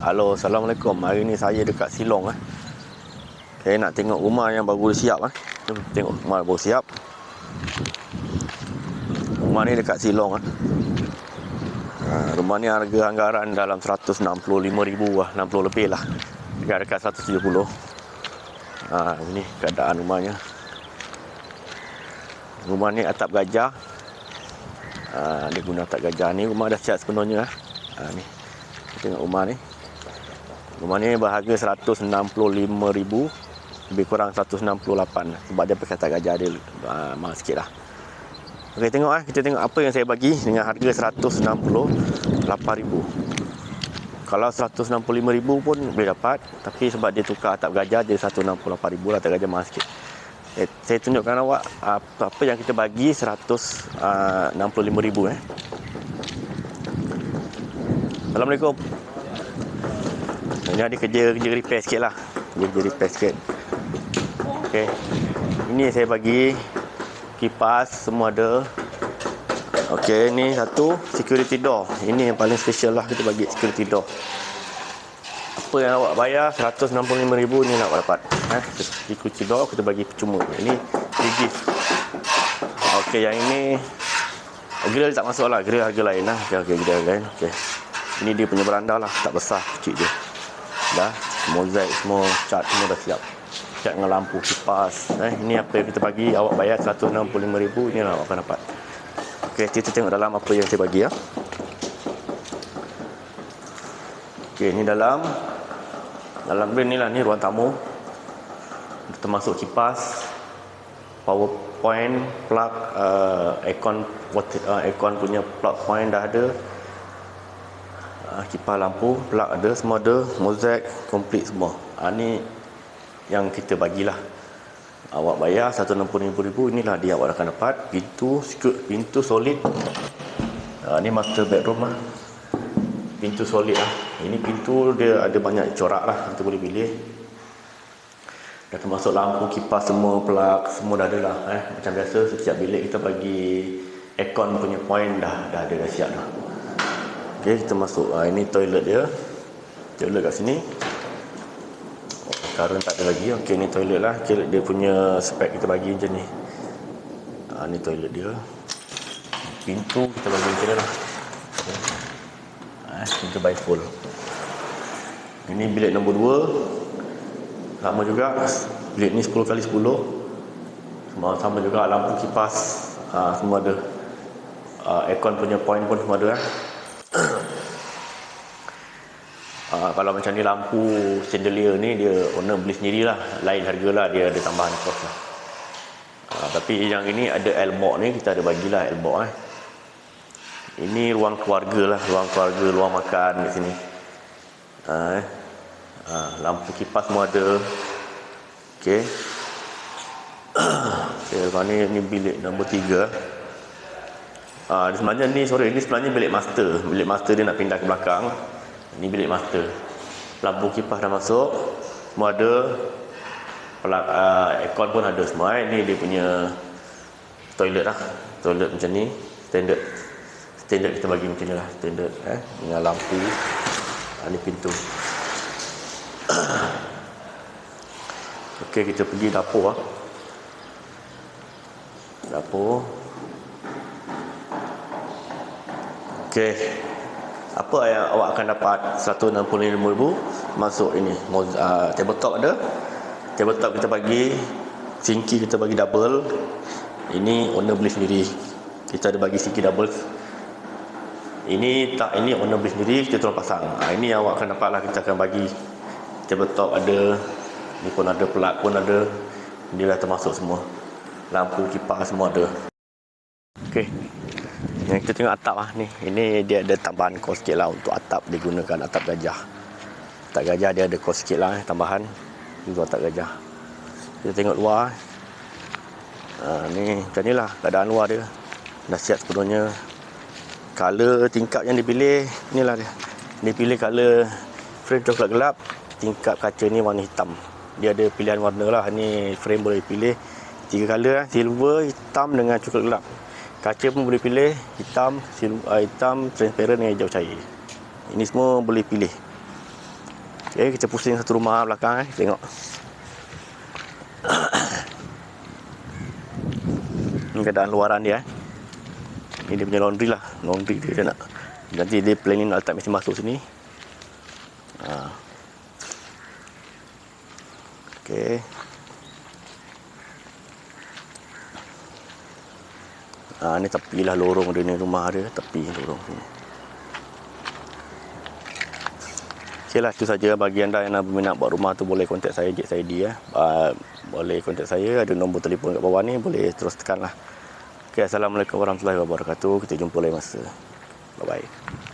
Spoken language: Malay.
Halo, Assalamualaikum. Hari ni saya dekat Silong eh. Saya nak tengok rumah yang baru siap eh. Jom tengok rumah baru siap. Rumah ni dekat Silong eh. Ha, rumah ni harga anggaran dalam 165,000 lah, 60 lebih lah. Dekat-dekat 170. Ha, ini keadaan rumahnya. Rumah ni atap gajah. Ha, dia guna atap gajah ni. Rumah dah siap sepenuhnya. eh. Ha, ni. Tengok rumah ni. Rumah ni berharga 165,000 lebih kurang 168 sebab dia pakai tak gajah dia uh, mahal sikit lah. Okey tengok eh kita tengok apa yang saya bagi dengan harga 168,000. Kalau 165,000 pun boleh dapat tapi sebab dia tukar atap gajah dia 168,000 lah atap gajah mahal sikit. Eh, saya tunjukkan awak apa, apa yang kita bagi 165,000 eh. Assalamualaikum. Ini ada kerja kerja repair sikit lah. Kerja kerja repair sikit. Okay Ini saya bagi Kipas semua ada. Okay ni satu Security door. Ini yang paling special lah kita bagi security door. Apa yang awak bayar? 165,000 ni nak awak dapat. Eh? Security door kita bagi percuma. Ini free gift. Okay yang ini Grill tak masuk lah. Grill harga lain lah. Okay, okay grill lain. Okay ini dia punya beranda lah. Tak besar kecil je dah mozaik semua cat semua dah siap. Cat dengan lampu kipas. Eh ini apa yang kita bagi? Awak bayar 165,000 ni lah awak akan dapat. Okey kita tengok dalam apa yang saya bagi ya. Okey ni dalam. Dalam bin ni lah ni ruang tamu. Termasuk kipas power point plug uh, aircon water, uh, aircon punya plug point dah ada uh, kipas lampu plug ada semua ada mozaik komplit semua. Uh, ni yang kita bagilah. Awak bayar 160,000 inilah dia awak akan dapat. Pintu pintu solid. Uh, ni master bedroom lah. Pintu solid lah. Ini pintu dia ada banyak corak lah kita boleh pilih. Dah termasuk lampu kipas semua plug semua dah ada lah eh. macam biasa setiap bilik kita bagi aircon punya point dah dah ada dah siap dah Okey, kita masuk. Ha, ini toilet dia. Toilet kat sini. Current tak ada lagi. Okey, ini toilet lah. Okay, dia punya spek kita bagi macam ni. Ha, ini toilet dia. Pintu kita bagi macam ni lah. Ha, pintu by full. Ini bilik nombor 2. Sama juga. Bilik ni 10 kali 10 Semua sama juga lampu kipas. Ha, semua ada. Uh, aircon punya point pun semua ada lah. Uh, kalau macam ni lampu chandelier ni dia owner beli sendirilah. Lain harga lah dia ada tambahan kos lah. Uh, tapi yang ini ada elbow ni kita ada bagilah elbow eh. Ini ruang keluarga lah ruang keluarga ruang makan di sini. Uh, eh. uh, lampu kipas semua ada. Ok okay, lepas ni ni bilik nombor 3 Ah, uh, sebenarnya ni sorry ni sebenarnya bilik master. Bilik master dia nak pindah ke belakang. Ini bilik master. Lampu kipas dah masuk. Semua ada. Pelak, uh, aircon pun ada semua. Eh. Ini dia punya toilet lah. Toilet macam ni. Standard. Standard kita bagi macam ni lah. Standard. Eh. Dengan lampu. Uh, ni pintu. Okey, kita pergi dapur lah. Dapur. Okey. Apa yang awak akan dapat 165,000 masuk ini. Uh, tabletop ada. Tabletop kita bagi sinki kita bagi double. Ini owner beli sendiri. Kita ada bagi sinki double. Ini tak ini owner beli sendiri kita tolong pasang. Ha, ini yang awak akan dapat lah kita akan bagi tabletop ada. Ni pun ada plug pun ada. Ini dah termasuk semua. Lampu kipas semua ada. Okey. Yang kita tengok atap lah ni. Ini dia ada tambahan kos sikit lah untuk atap digunakan atap gajah. Atap gajah dia ada kos sikit lah eh, tambahan. Juga atap gajah. Kita tengok luar. Ha, ni macam ni lah keadaan luar dia. Siap sepenuhnya. Color tingkap yang dipilih. Inilah dia. Dia pilih color frame coklat gelap. Tingkap kaca ni warna hitam. Dia ada pilihan warna lah. Ni frame boleh pilih. Tiga color lah. Silver, hitam dengan coklat gelap. Kaca pun boleh pilih hitam, uh, hitam, transparent dengan hijau cair. Ini semua boleh pilih. Okay, kita pusing satu rumah belakang eh. Tengok. Ini keadaan luaran dia eh. Ini dia punya laundry lah. Laundry dia, dia nak. Nanti dia planning nak letak mesin masuk sini. Ha. Okay. Ha, ni tepi lah lorong dia ni rumah dia. Tepi lorong sini. Okay lah, itu saja bagi anda yang nak berminat buat rumah tu boleh kontak saya, Jek Saidi ya. Uh, boleh kontak saya, ada nombor telefon kat bawah ni, boleh terus tekan lah. Okay, Assalamualaikum warahmatullahi wabarakatuh. Kita jumpa lain masa. Bye-bye.